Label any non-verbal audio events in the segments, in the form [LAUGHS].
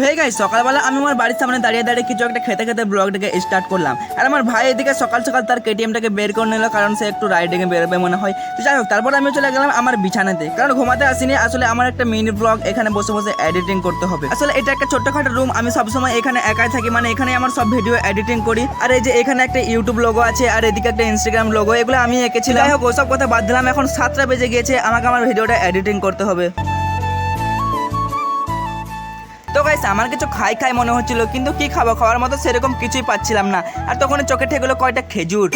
Guys সকালবেলা আমি আমার বাড়ির সামনে দাঁড়িয়ে দাঁড়িয়ে কিছু একটা খেতে খেতে ব্লগটাকে স্টার্ট করলাম। আর আমার ভাই এদিকে সকাল সকাল তার কেটিএমটাকে বের করে নিল, কারণ সে একটু রাইডিংয়ে বেরোবে মনে হয়। তো যাই হোক, তারপর আমি চলে গেলাম আমার বিছানাতে কারণ ঘুমাতে আসিনি, আসলে আমার একটা মিনি ব্লগ এখানে বসে বসে এডিটিং করতে হবে। আসলে এটা একটা ছোট্টখাটো রুম আমি সবসময় এখানে একাই থাকি মানে এখানে আমার সব ভিডিও এডিটিং করি। আর এই যে এখানে একটা ইউটিউব লোগো আছে, আর এদিকে একটা ইনস্টাগ্রাম লোগো এগুলো আমি এঁকেছিলাম। যাই হোক, ওসব কথা বাদ দিলাম, এখন সাতটা বেজে গিয়েছে, আমাকে আমার ভিডিওটা এডিটিং করতে হবে। তো গাইস আমার কিছু খাই খাই মনে হচ্ছিল, কিন্তু কি খাব? খাওয়ার মতো সেরকম কিছুই পাচ্ছিলাম না। আর তখন চোখে ঠেকলো কয়টা খেজুর।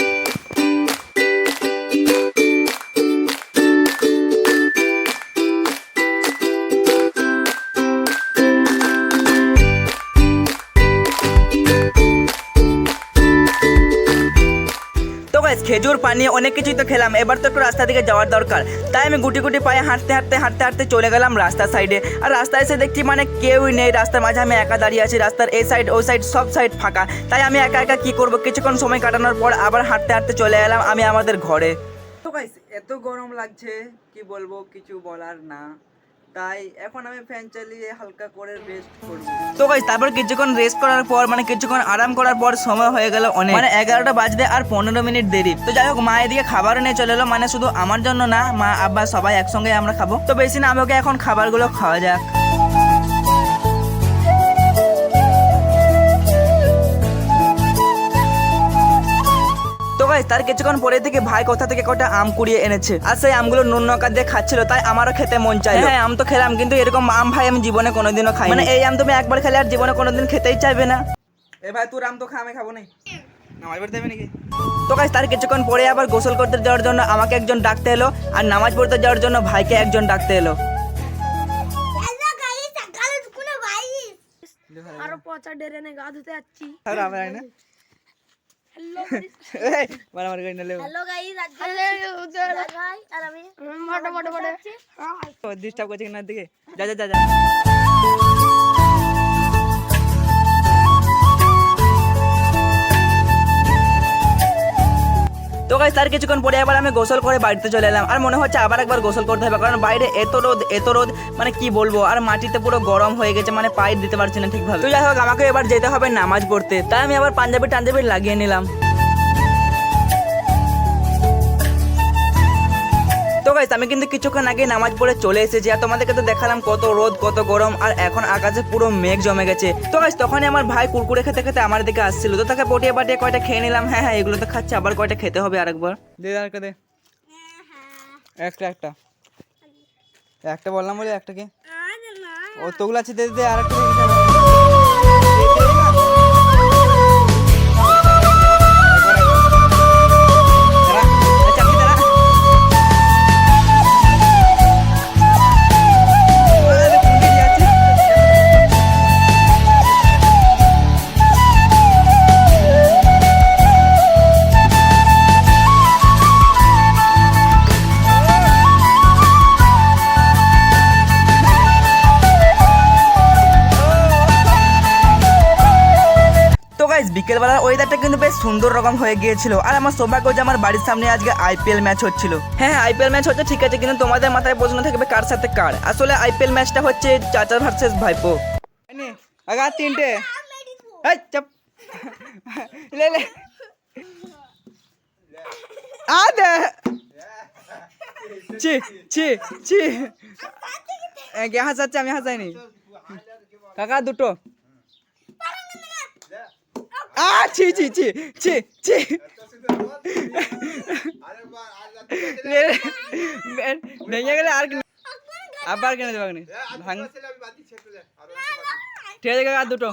খেজুর, পানি, অনেক কিছুই তো খেলাম। এবার তো একটু রাস্তা দিকে যাওয়ার দরকার। তাই আমি গুটি গুটি পায়ে হাঁটতে হাঁটতে হাঁটতে হাঁটতে চলে গেলাম রাস্তার সাইডে আর রাস্তায় এসে দেখছি মানে কেউই নেই। রাস্তার মাঝে আমি একা দাঁড়িয়ে আছি। রাস্তার এই সাইড ওই সাইড সব সাইড ফাঁকা। তাই আমি একা একা কি করব? কিছুক্ষণ সময় কাটানোর পর আবার হাঁটতে হাঁটতে চলে এলাম আমি আমাদের ঘরে। তো গাইস এত গরম লাগছে। কি বলব? কিছু বলার না। তাই এখন আমি ফ্যান চালিয়ে হালকা করে রেস্ট করব তো গাইস তারপর কিছুক্ষণ রেস্ট করার পর মানে কিছুক্ষণ আরাম করার পর সময় হয়ে গেল অনেক। মানে এগারোটা বাজতে আর পনেরো মিনিট দেরি। তো যাই হোক, মা এদিকে খাবারও নিয়ে চলে এলো মানে শুধু আমার জন্য না, মা, আব্বা সবাই একসঙ্গে আমরা খাব। তো বেশি না, আমাকে এখন খাবারগুলো খাওয়া যাক। গাইস তার কিছুক্ষণ পরে থেকে ভাই কোথা থেকে কটা আম কুড়িয়ে এনেছে। আর সেই আমগুলো নুন নকা দিয়ে খাচ্ছিল তাই আমারও খেতে মন চাই হ্যাঁ আম তো খেলাম কিন্তু এরকম আম ভাই আমি জীবনে কোনোদিনও খাই মানে এই আম তুমি একবার খেলে আর জীবনে কোনোদিন খেতেই চাইবে না। এ ভাই তোর আম তো খা আমি খাব না। নামাজ পড়তে হবে নাকি? তো গাইস তার কিছুক্ষণ পরে আবার গোসল করতে যাওয়ার জন্য আমাকে একজন ডাকতে এলো আর নামাজ পড়তে যাওয়ার জন্য ভাইকে একজন ডাকতে এলো। আরও পচা ডেরেনে গা ধুতে যাচ্ছি আর আবার আয় না হ্যালো এই, মারামারি করে নিলে হ্যালো গাইস আজকে ভাই আর আমি মোটা মোটা মোটা ডিস্টার্ব করছে না দিকে যা যা যা যা। তো গাইস তার কিছুক্ষণ পরে আবার আমি গোসল করে বাড়িতে চলে এলাম। আর মনে হচ্ছে আবার একবার গোসল করতে হবে, কারণ বাইরে এত রোদ এত রোদ মানে কি বলব? আর মাটিতে পুরো গরম হয়ে গেছে মানে পায়ে দিতে পারছি না ঠিকভাবে। তো যাই হোক আমাকে এবার যেতে হবে নামাজ পড়তে। তাই আমি আবার পাঞ্জাবি টাঞ্জাবি লাগিয়ে নিলাম। তো গাইস আমি কিন্তু কিছুক্ষণ আগে নামাজ পড়ে চলে এসেছি আর তোমাদেরকে তো দেখালাম কত রোদ, কত গরম, আর এখন আকাশে পুরো মেঘ জমে গেছে। তো গাইস তখনই আমার ভাই কুরকুরে খেতে খেতে আমার দিকে আসছিল। তো তাকে পটিয়ে পাটিয়ে কয়টা খেয়ে নিলাম। হ্যাঁ হ্যাঁ এগুলো তো খাচ্ছে, আবার কয়টা খেতে হবে আরেকবার। দে আর দে। একটা একটা। একটা বললাম বলে একটাকে ও তোগুলো আছে, দে দে আর বিকেলবেলার ওয়েদারটা কিন্তু বেশ সুন্দর রকম হয়ে গিয়েছিল। আর আমার সৌভাগ্য যে আমার বাড়ির সামনে আজকে আইপিএল ম্যাচ হচ্ছিল। হ্যাঁ আইপিএল ম্যাচ হচ্ছে ঠিক আছে কিন্তু তোমাদের মাথায় প্রশ্ন থাকবে কার সাথে কার। আসলে আইপিএল ম্যাচটা হচ্ছে চাচা ভার্সেস ভাইপো। আগা তিনটে। এই চাপ। [LAUGHS] লে লে। আ দে। ছি ছি ছি। কে হাসাচ্ছে আমি হাসাইনি। কাকা দুটো। আ ছি ছি ছি ছি ছি। ভেঙে গেলে আর আবার কেন দেবাক নি ভাঙ ঠিক আছে আর দুটো।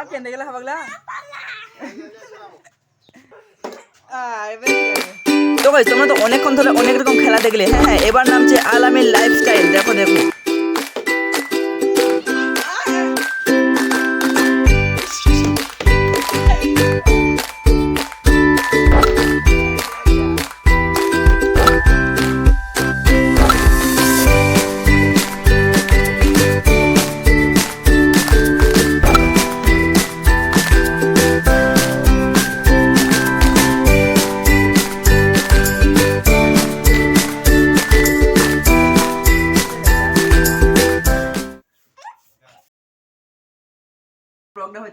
আর কেন গেলে হাবাগলা তো তোমরা তো অনেকক্ষণ ধরে অনেক রকম খেলা দেখলে। হ্যাঁ হ্যাঁ এবার নামছে আলামের লাইফস্টাইল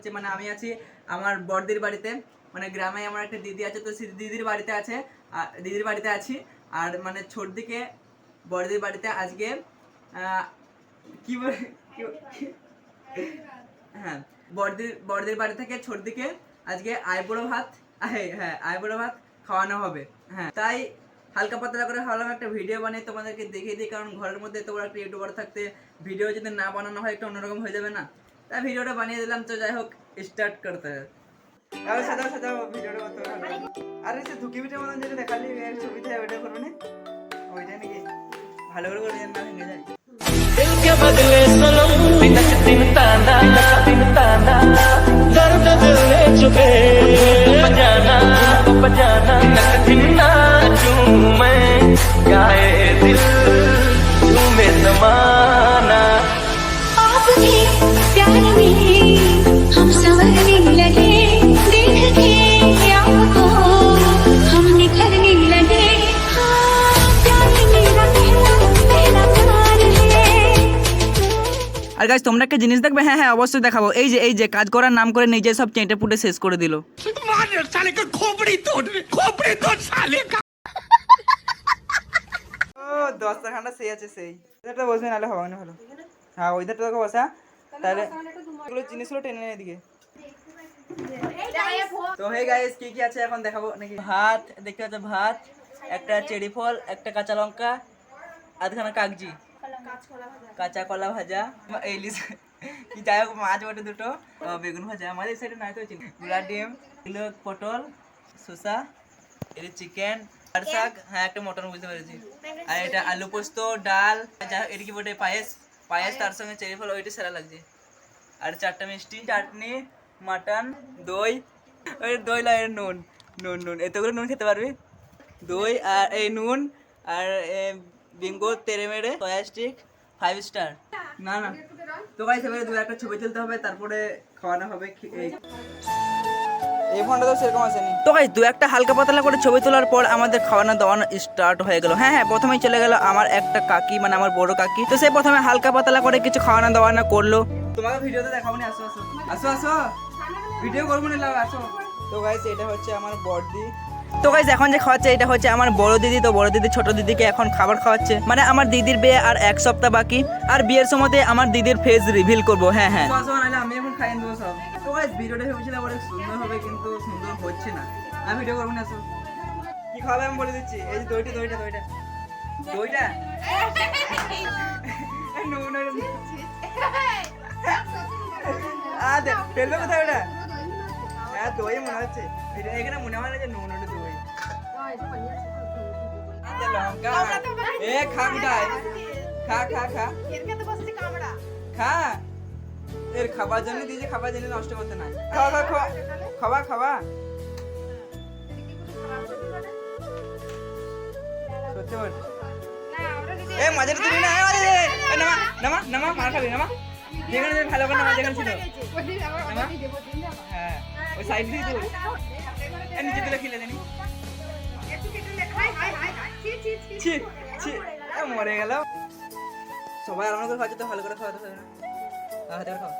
হচ্ছে মানে আমি আছি আমার বড়দির বাড়িতে। মানে গ্রামে আমার একটা দিদি আছে, তো সেই দিদির বাড়িতে আছে দিদির বাড়িতে আছি। আর মানে ছোট দিকে বড়দির বাড়িতে আজকে কি হ্যাঁ বড়দির বড়দির বাড়ি থেকে ছোট দিকে আজকে আইবুড়ো ভাত হ্যাঁ হ্যাঁ আইবুড়ো ভাত খাওয়ানো হবে। হ্যাঁ তাই হালকা পাতলা করে ভাবলাম একটা ভিডিও বানিয়ে তোমাদেরকে দেখিয়ে দিই, কারণ ঘরের মধ্যে তোমরা একটা ইউটিউবার থাকতে ভিডিও যদি না বানানো হয়, একটু অন্যরকম হয়ে যাবে না? তাই ভিডিওটা বানিয়ে দিলাম তো যাই হোক স্টার্ট করতে হবে আরে সাজাও সাজাও ভিডিওটা করতে হবে আরে সে ধুকি পিঠের মতন যেটা দেখালি এর ছবিতে ওইটা করবে না ওইটা নাকি ভালো করে করবে যেন না ভেঙে যায় दिल के बदले सनम बिनक दिन ताना दिन ताना दर्द दिल ने चुके আর গাছ তোমরা একটা জিনিস দেখবে? হ্যাঁ হ্যাঁ অবশ্যই দেখাবো। এই যে এই যে কাজ করার নাম করে নিজে সব চেঁটে পুটে শেষ করে দিল। ও দশটা খান্ডা সেই আছে সেই। ওইধারটা বসবে নাহলে হবে না ভালো। হ্যাঁ ওইধারটা তোকে বসা তাহলে এগুলো জিনিসগুলো টেনে নে এদিকে। তো হে গাইস কি কি আছে এখন দেখাবো? নাকি ভাত দেখতে পাচ্ছ ভাত একটা চেরি ফল একটা কাঁচা লঙ্কা আধখানা কাগজি। কাঁচা কলা ভাজা এই লিস কি যাই হোক মাছ বটে দুটো বেগুন ভাজা। আমাদের সাইডে নাই তো গুলা ডিম এগুলো পটল শসা এটা চিকেন আর শাক। হ্যাঁ একটা মটন বুঝতে পেরেছি। আর এটা আলু পোস্ত ডাল যা এটা কি বটে? পায়েস। পায়েস তার সঙ্গে চেরি ফল ওইটা সেরা লাগছে। আর চারটা মিষ্টি চাটনি মাটন দই। ওই দই লাগে নুন। নুন নুন। এতগুলো নুন খেতে পারবি? দই আর এই নুন আর বিঙ্গো তেরে মেরে স্টিক ফাইভ স্টার না না। তো গাইস এবারে দু একটা ছবি তুলতে হবে তারপরে খাওয়ানো হবে এই এই ফোনটা তো সেরকম আসেনি। তো গাইস দু একটা হালকা পাতলা করে ছবি তোলার পর আমাদের খাওয়ানো দাওয়ানো স্টার্ট হয়ে গেল। হ্যাঁ হ্যাঁ প্রথমেই চলে গেল আমার একটা কাকি মানে আমার বড় কাকি। তো সে প্রথমে হালকা পাতলা করে কিছু খাওয়ানো দাওয়ানো করল। তোমাকে ভিডিওতে দেখাবো না আসো আসো। আসো আসো। ভিডিও করব না আসো। তো গাইস এটা হচ্ছে আমার বড়দি তো গাইস এখন যে খাওয়াচ্ছে, এটা হচ্ছে আমার বড় দিদি। তো বড় দিদি ছোট দিদিকে এখন খাবার খাওয়াচ্ছে। মানে আমার দিদির বিয়ে আর এক সপ্তাহ বাকি। আর বিয়ের সময়তে আমার দিদির ফেস রিভিল করব। হ্যাঁ হ্যাঁ। আমি এখন খাইয়ে দেবো সব। তো গাইস ভিডিওটা ভেবেছিলাম অনেক সুন্দর হবে, কিন্তু সুন্দর হচ্ছে না। আমি ভিডিও করব না সব কি খাওয়াবে আমি বলে দিচ্ছি। এই যে দইটা দইটা দইটা। দইটা? আ, দে, ফেলবে কোথায় ওটা? হ্যাঁ দই মনে হচ্ছে। এখানে মনে হয় না যে নুন ওটা এ খা মিঠাই খা খা খা। খা। এর খাবার জন্য দিয়েছে খাবার জন্য নষ্ট করতে নাই। খাওয়া খাওয়া খাওয়া। খাওয়া সত্যি বল। এ মাঝে তুমি না। এ, নামা নামা নামা মার খাবি নামা। যেখানে যাবি, ভালো করে নামা যেখানে ছিল। হ্যাঁ ওই সাইড খেলে জানি মরে গেল সবাই ভালো করে খাও।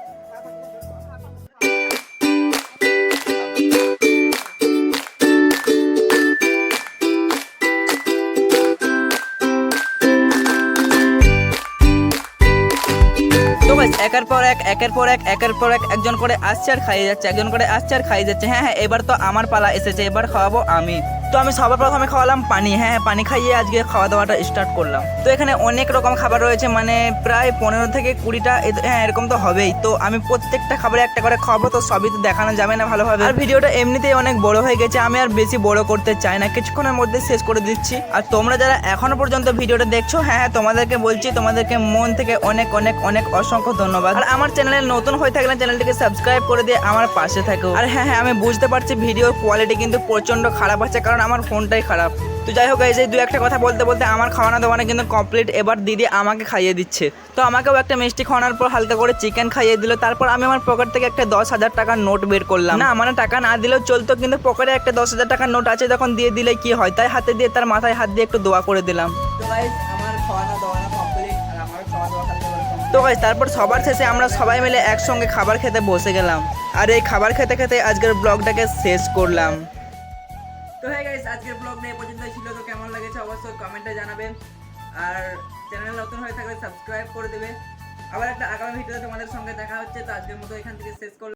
একের পর এক, একের পর এক, একের পর এক একজন করে আসছে আর খাইয়ে যাচ্ছে, একজন করে আসছে আর খাইয়ে যাচ্ছে। হ্যাঁ হ্যাঁ এবার তো আমার পালা এসেছে, এবার খাওয়াবো আমি। তো আমি সবার প্রথমে খাওয়ালাম পানি। হ্যাঁ হ্যাঁ পানি খাইয়ে আজকে খাওয়া দাওয়াটা স্টার্ট করলাম। তো এখানে অনেক রকম খাবার রয়েছে মানে প্রায় পনেরো থেকে কুড়িটা হ্যাঁ এরকম তো হবেই। তো আমি প্রত্যেকটা খাবারে একটা করে খাব, তো সবই তো দেখানো যাবে না ভালোভাবে। আর ভিডিওটা এমনিতেই অনেক বড় হয়ে গেছে, আমি আর বেশি বড় করতে চাই না। কিছুক্ষণের মধ্যে শেষ করে দিচ্ছি। আর তোমরা যারা এখনও পর্যন্ত ভিডিওটা দেখছ হ্যাঁ হ্যাঁ তোমাদেরকে বলছি, তোমাদেরকে মন থেকে অনেক অনেক অনেক অসংখ্য ধন্যবাদ। আর আমার চ্যানেলে নতুন হয়ে থাকলে চ্যানেলটিকে সাবস্ক্রাইব করে দিয়ে আমার পাশে থাকো। আর হ্যাঁ হ্যাঁ আমি বুঝতে পারছি ভিডিওর কোয়ালিটি কিন্তু প্রচণ্ড খারাপ আছে, কারণ আমার ফোনটাই খারাপ। তো যাই হোক এই যে দু একটা কথা বলতে বলতে আমার খাওয়ানো দাওয়ানো কিন্তু কমপ্লিট এবার দিদি আমাকে খাইয়ে দিচ্ছে। তো আমাকেও একটা মিষ্টি খাওয়ানোর পর হালকা করে চিকেন খাইয়ে দিল। তারপর আমি আমার পকেট থেকে একটা দশ হাজার টাকার নোট বের করলাম। না মানে টাকা না দিলেও চলতো কিন্তু পকেটে একটা দশ হাজার টাকার নোট আছে তখন দিয়ে দিলে কি হয়? তাই হাতে দিয়ে তার মাথায় হাত দিয়ে একটু দোয়া করে দিলাম। আমার খাওয়ানো দাওয়ানো কমপ্লিট আর আমার খাওয়া দাওয়া হালকা করে কমপ্লিট তো গাইস তারপর সবার শেষে আমরা সবাই মিলে একসঙ্গে খাবার খেতে বসে গেলাম। আর এই খাবার খেতে খেতে আজকের ব্লগটাকে শেষ করলাম। তো হ্যাঁ গাইস আজকের ব্লগ নিয়ে পর্যন্ত ছিল। তো কেমন লেগেছে অবশ্যই কমেন্টে জানাবেন। আর চ্যানেল নতুন হয়ে থাকলে সাবস্ক্রাইব করে দেবে। আবার একটা আগামী ভিডিওতে তোমাদের সঙ্গে দেখা হচ্ছে। তো আজকের মতো এখান থেকে শেষ করলাম।